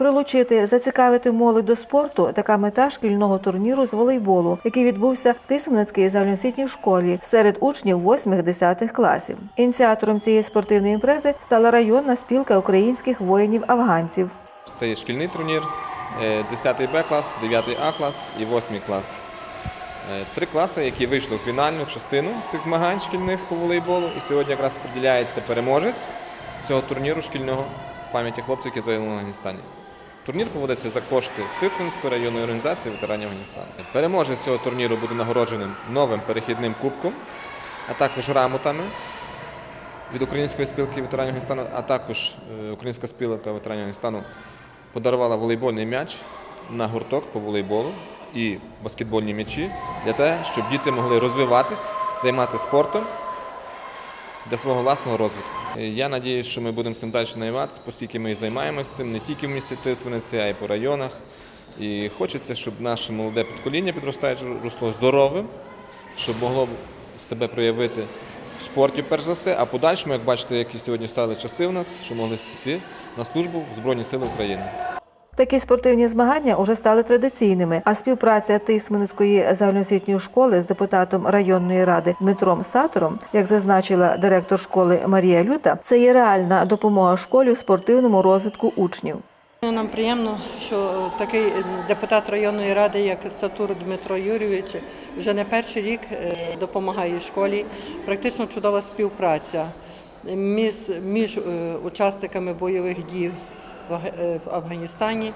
Прилучити, зацікавити молодь до спорту така мета шкільного турніру з волейболу, який відбувся в Тисменецькій загальноосвітній школі серед учнів 8-10 класів. Ініціатором цієї спортивної імпрези стала районна спілка українських воїнів-афганців. Це є шкільний турнір, е, 10 Б клас, 9 А клас і 8 клас. Е, Три класи, які вийшли в фінальну частину цих змагань шкільних по волейболу. І сьогодні якраз определяється переможець цього турніру шкільного пам'яті хлопців, які загинули в Афганістані. Турнір поводиться за кошти Тисменської районної організації ветеранів Афганістану. Переможець цього турніру буде нагородженим новим перехідним кубком, а також грамотами від Української спілки ветеранів Афганістану, а також е, Українська спілка ветеранів Афганістану подарувала волейбольний м'яч на гурток по волейболу і баскетбольні м'ячі для того, щоб діти могли розвиватись, займатися спортом для свого власного розвитку. Е, Я сподіваюся, що ми будемо цим далі займатися, оскільки ми і займаємося цим не тільки в місті Тисмениці, а й по районах. І хочеться, щоб наше молоде підкоління підростаюче росло здоровим, щоб могло себе проявити в спорті, перш за все, а подальшому, як бачите, які сьогодні стали часи у нас, що могли піти на службу в Збройні Сили України. Такі спортивні змагання уже стали традиційними, а співпраця Тисменецької загальноосвітньої школи з депутатом районної ради Дмитром Сатором, як зазначила директор школи Марія Люта, це є реальна допомога школі в спортивному розвитку учнів. Нам приємно, що такий депутат районної ради, як Сатур Дмитро Юрійович, вже не перший рік е, допомагає школі. Практично чудова співпраця між, між е, учасниками бойових дій е, в Афганістані.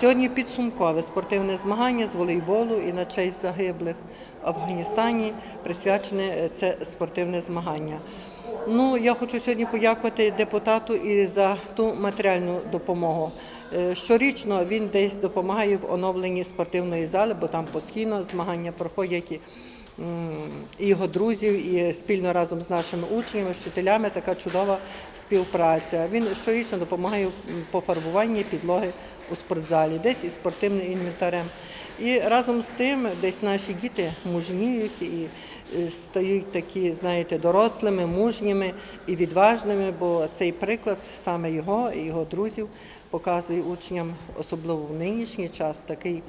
Сьогодні підсумкове спортивне змагання з волейболу і на честь загиблих в Афганістані присвячене е, це спортивне змагання. Ну, я хочу сьогодні подякувати депутату і за ту матеріальну допомогу. Е, Щорічно він десь допомагає в оновленні спортивної зали, бо там постійно змагання проходять і, його друзів, і спільно разом з нашими учнями, вчителями така чудова співпраця. Він щорічно допомагає по фарбуванні підлоги у спортзалі, десь із спортивним інвентарем. І разом з тим десь наші діти мужніють і е, стають такі, знаєте, дорослими, мужніми і відважними, бо цей приклад саме його і його друзів показує учням, особливо в нинішній час, такий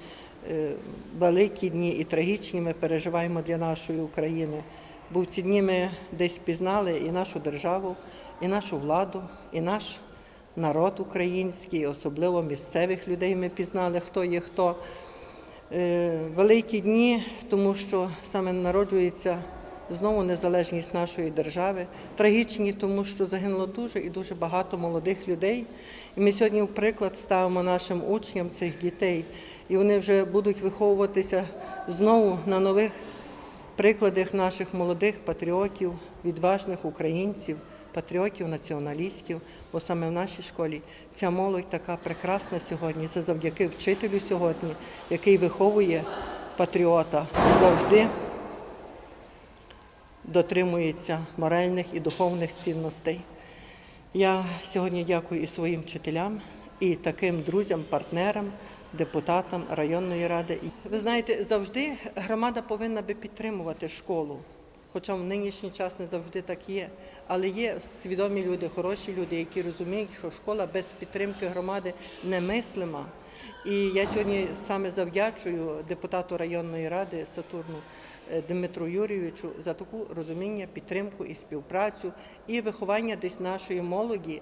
великі дні і трагічні ми переживаємо для нашої України. Бо в ці дні ми десь пізнали і нашу державу, і нашу владу, і наш народ український, особливо місцевих людей ми пізнали, хто є хто. Е, Великі дні, тому що саме народжується знову незалежність нашої держави. Трагічні, тому що загинуло дуже і дуже багато молодих людей. І ми сьогодні в приклад ставимо нашим учням цих дітей, і вони вже будуть виховуватися знову на нових прикладах наших молодих патріотів, відважних українців, патріотів, націоналістів. Бо саме в нашій школі ця молодь така прекрасна сьогодні. Це завдяки вчителю сьогодні, який виховує патріота завжди дотримується моральних і духовних цінностей. Я сьогодні дякую і своїм вчителям, і таким друзям, партнерам, депутатам районної ради. Ви знаєте, завжди громада повинна би підтримувати школу. Хоча в нинішній час не завжди так є. Але є свідомі люди, хороші люди, які розуміють, що школа без підтримки громади немислима. І я сьогодні саме завдячую депутату районної ради Сатурну е, Дмитру Юрійовичу за таку розуміння, підтримку і співпрацю, і виховання десь нашої молоді.